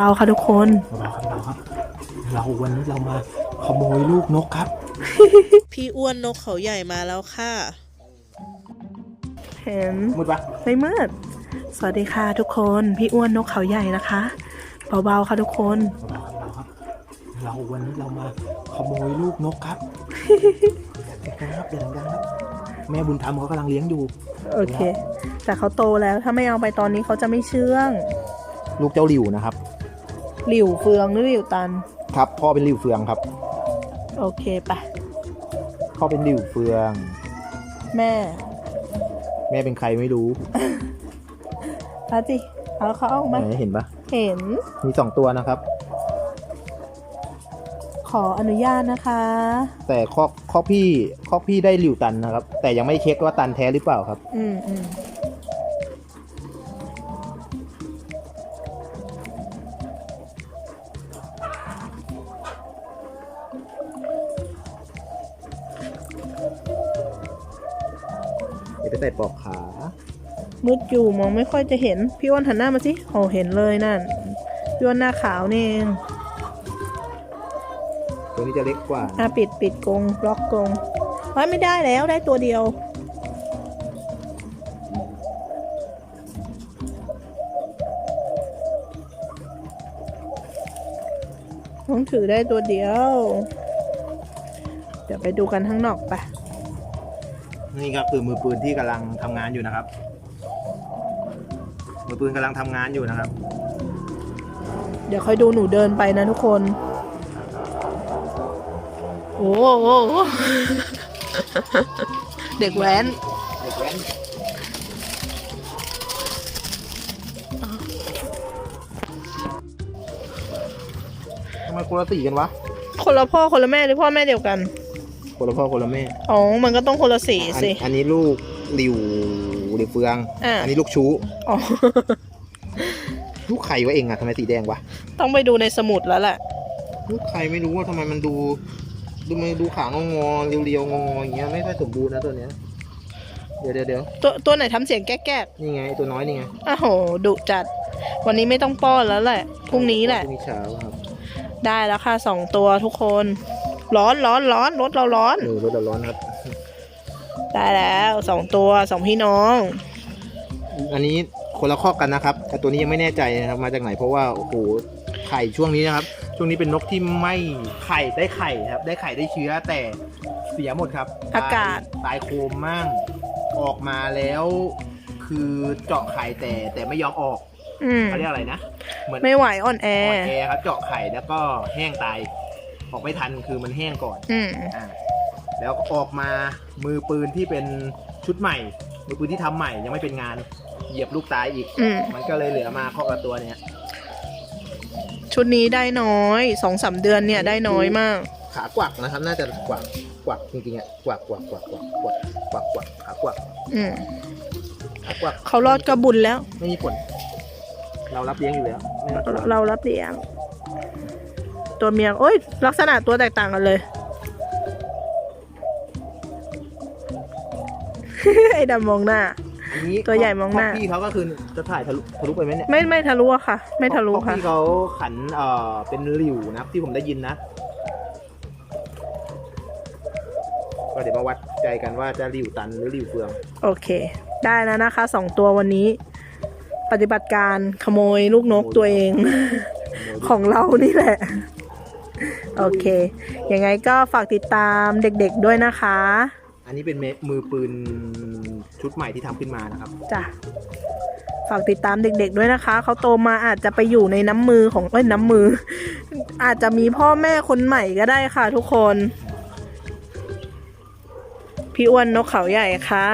เอาค่ะทุกคนเราครับเราครับ เราวันนี้เรามาขโมยลูกนกครับ พี่อ้วนนกเขาใหญ่มาแล้วค่ะ เห็นมืดปะไม่มืด สวัสดีค่ะทุกคน พี่อ้วนนกเขาใหญ่นะคะ เบาๆค่ะทุกคนเราครับเราครับ เราวันนี้เรามาขโมยลูกนกครับอย่าดังครับอย่าดังครับ แม่บุญธรรมเขากำลังเลี้ยงอยู่ โอเค แต่เขาโตแล้วถ้าไม่เอาไปตอนนี้เขาจะไม่เชื่อง ลูกเจ้าหลิวนะครับ หลิวเฟืองหรือหลิวตัน ครับ พ่อเป็นหลิวเฟืองครับ โอเคไปพ่อเป็นหลิวเฟือง แม่ แม่เป็นใครไม่รู้พาจิเอาเขาออกมาไหนเห็นปะเห็น มีสองตัวนะครับ ขออนุญาตนะคะ แต่คอกคอกพี่คอกพี่ได้หลิวตันนะครับ แต่ยังไม่เช็คว่าตันแท้หรือเปล่าครับ อืมอืม เดี๋ยวไปใส่ปลอกขา มืดอยู่มองไม่ค่อยจะเห็น พี่อ้วนหันหน้ามาสิโอ้เห็นเลยนั่น พี่อ้วนหน้าขาวนี่เองตัวนี้จะเล็กกว่าอะปิดปิดกรงล็อกกรงไว้ไม่ได้แล้วได้ตัวเดียว ต้องถือได้ตัวเดียว เดี๋ยวไปดูกันข้างนอกไป นี่ครับคือมือปืนที่กำลังทำงานอยู่นะครับ มือปืนกำลังทำงานอยู่นะครับ เดี๋ยวค่อยดูหนูเดินไปนะทุกคน โอ้โหเด็กแว้นเด็กแว้นทำไมคนละสีกันวะ คนละพ่อคนละแม่หรือพ่อแม่เดียวกัน คนละพ่อคนละแม่อ๋อ มันก็ต้องคนละสีอันสิอันนี้ลูกหลิวหลิวเฟืองอะอันนี้ลูกชู้อ๋อ ลูกไข่วะเองอะทำไมสีแดงวะต้องไปดูในสมุดแล้วแหละ ลูกไข่ไม่รู้ว่าทำไมมันดู ดูมันดูขางองอๆเรียวๆงอๆอย่างเงี้ยไม่ค่อยสมบูรณ์นะตัวเนี้ยเดี๋ยวเดี๋ยวเดี๋ยวตัวตัวไหนทำเสียงแก๊กนี่ไงไอ้ตัวน้อยนี่ไงๆอ้าวโหดุจัด วันนี้ไม่ต้องป้อนแล้วแหละ พรุ่งนี้แหละ พรุ่งนี้เช้าครับ ได้แล้วค่ะสองตัวทุกคน ร้อนร้อนร้อนรถเราร้อนเออรถเราร้อนครับ ได้แล้วสองตัวสองพี่น้อง อันนี้คนละข้อกันนะครับ แต่ตัวนี้ยังไม่แน่ใจนะครับมาจากไหนเพราะว่าโอ้โหไข่ช่วงนี้นะครับ ช่วงนี้เป็นนกที่ไม่ไข่ได้ไข่ครับ ได้ไข่ได้เชื้อแต่เสียหมดครับอากาศ ตยตายโคมมั่งออกมาแล้ว คือเจาะไข่แต่แต่ไม่ยอมออกอืมเขาเรียกอะไรนะเหมือนไม่ไหวอ่อนแอ อ่อนแอครับเจาะไข่แล้วก็แห้งตาย ออกไม่ทันคือมันแห้งก่อนอืมอ่าแล้วก็ออกมามือปืนที่เป็นชุดใหม่ มือปืนที่ทำใหม่ยังไม่เป็นงานเหยียบลูกตายอีก อืมมันก็เลยเหลือมาข้อกับตัวเนี้ยชุดนี้ได้น้อยสองสามเดือนเนี่ยได้น้อยมาก ขากวักนะครับ น่าจะกวักกวักจริงๆอะกวักกวักกวักกวักกวักกวักกวักขากวักอืมขากวักเขารอดกระบุญแล้ว ไม่มีผล เรารับเลี้ยงอยู่แล้วไม่ต้องกลัวเรารับเลี้ยง ตัวเมียโอ้ยลักษณะตัวแตกต่างกันเลย ไอ้ดำมองหน้า อันนี้ตัวใหญ่มองหน้าข้พี่เขาก็คือจะถ่ายทะลุทะลุไปไหมเนี่ยไม่ไม่ทะลุอะค่ะ ไม่ทะลุเพราค่ะพี่เขาขันเอ่อเป็นหลิวนะที่ผมได้ยินนะก็เดี๋ยวมาวัดใจกันว่าจะหลิวตันหรือหลิวเฟือง โอเค ได้แล้วนะคะสองตัววันนี้ ปฏิบัติการขโมยลูกนกตัวเอง ของเรานี่แหละ โอเค ยังไงก็ฝากติดตามเด็กๆด้วยนะคะ อันนี้เป็นเมมือปืนชุดใหม่ที่ทำขึ้นมานะครับ จ้ะ ฝากติดตามเด็กๆด้วยนะคะ เขาโตมาอาจจะไปอยู่ในน้ำมือของเอ้ยน้ำมือ อาจจะมีพ่อแม่คนใหม่ก็ได้ค่ะทุกคน พี่อ้วนนกเขาใหญ่ค่ะ